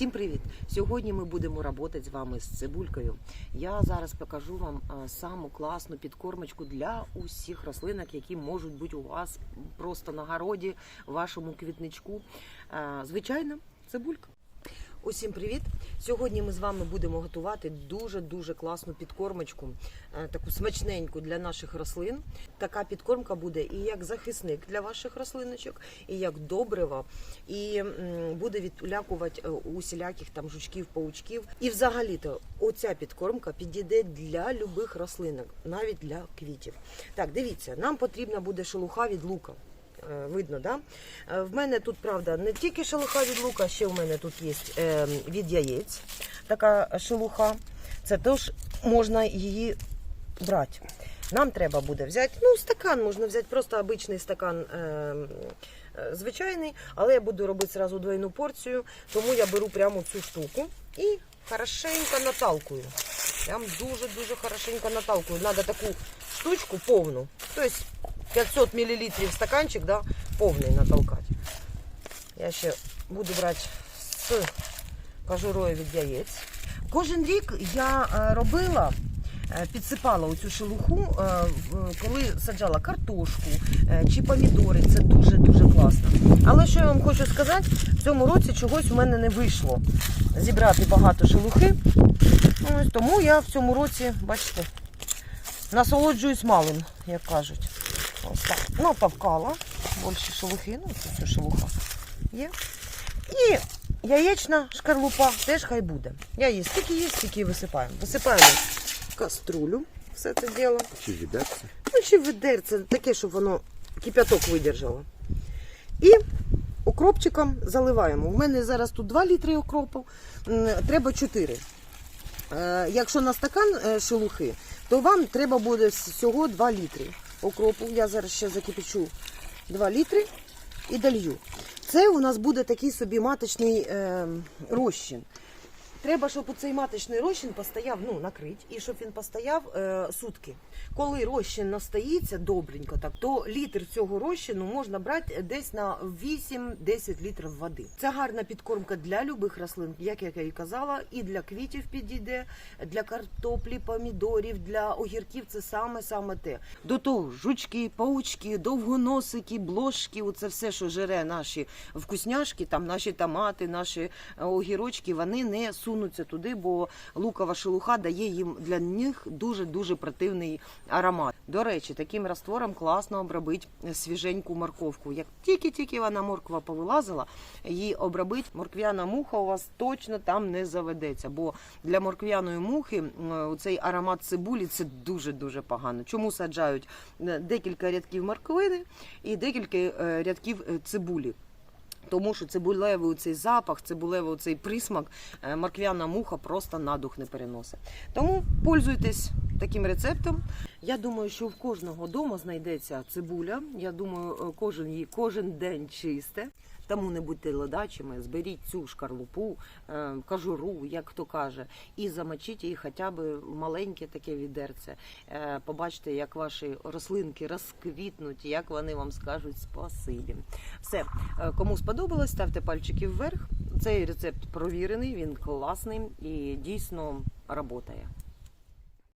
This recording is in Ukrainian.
Всім привіт! Сьогодні ми будемо працювати з вами з цибулькою. Я зараз покажу вам саму класну підкормочку для усіх рослинок, які можуть бути у вас просто на городі, вашому квітничку. Звичайно, цибулька. Усім привіт! Сьогодні ми з вами будемо готувати дуже-дуже класну підкормочку, е, таку смачненьку для наших рослин. Така підкормка буде і як захисник для ваших рослиночок, і як добриво, і буде відлякувати е, усіляких там жучків, паучків. І взагалі-то оця підкормка підійде для любих рослинок, навіть для квітів. Так, дивіться, нам потрібна буде шелуха від лука. Е, Видно, да? Е, В мене тут, правда, не тільки шелуха від лука, ще в мене тут є е, від яєць така шелуха. Це теж можна її брати. Нам треба буде взяти, ну, стакан можна взяти, просто обичний стакан звичайний, але я буду робити зразу двойну порцію, тому я беру прямо цю штуку і хорошенько наталкую. Прям дуже-дуже хорошенько наталкую. Надо таку штучку повну. Тобто 500 мл стаканчик, да, повний натолкати. Я ще буду брати з кожурою від яєць. Кожен рік я е, робила, е, підсипала оцю шелуху, е, коли саджала картошку чи помідори. Це дуже-дуже класно. Але що я вам хочу сказати, в цьому році чогось у мене не вийшло зібрати багато шелухи. Тому я в цьому році, бачите, насолоджуюсь малим, як кажуть. Ось так. Ну, повкала. Більше шелухи, ну це все шелуха є. І яєчна шкарлупа теж хай буде. Я її скільки є, стільки висипаємо. Висипаємо в каструлю все це діло. Чи відерце? Ну, чи ведерце, таке, щоб воно кип'яток видержало. І укропчиком заливаємо. У мене зараз тут 2 літри укропу, м, треба 4. Е, Якщо на стакан е, шелухи, то вам треба буде всього 2 літри укропу. Я зараз ще закипячу 2 літри і долью. Це у нас буде такий собі маточний е, розчин. Треба, щоб цей маточний розчин постояв, ну, накрить, і щоб він постояв е, сутки. Коли розчин настоїться добренько, так, то літр цього розчину можна брати десь на 8-10 літрів води. Це гарна підкормка для любих рослин, як я і казала, і для квітів підійде, для картоплі, помідорів, для огірків це саме-саме те. До того жучки, паучки, довгоносики, блошки, оце все, що жере наші вкусняшки, там наші томати, наші е, огірочки, вони не сунуться туди, бо лукова шелуха дає їм для них дуже-дуже противний аромат. До речі, таким раствором класно обробити свіженьку морковку. Як тільки-тільки вона морква повилазила, її обробити, морквяна муха у вас точно там не заведеться. Бо для морквяної мухи цей аромат цибулі це дуже-дуже погано. Чому саджають е, декілька рядків морквини і декілька е, рядків е, цибулі? Тому що цибулевий цей запах, цибулевий цей присмак, е, морквяна муха просто на дух не переносить. Тому пользуйтесь таким рецептом. Я думаю, що в кожного дома знайдеться цибуля. Я думаю, е, кожен її кожен день чисте. Тому не будьте ледачими, зберіть цю шкарлупу, е, кажуру, як хто каже, і замочіть її хоча б маленьке таке відерце. Е, Побачите, як ваші рослинки розквітнуть, як вони вам скажуть спасибі. Все, кому сподобалось, ставте пальчики вверх. Цей рецепт провірений, він класний і дійсно працює.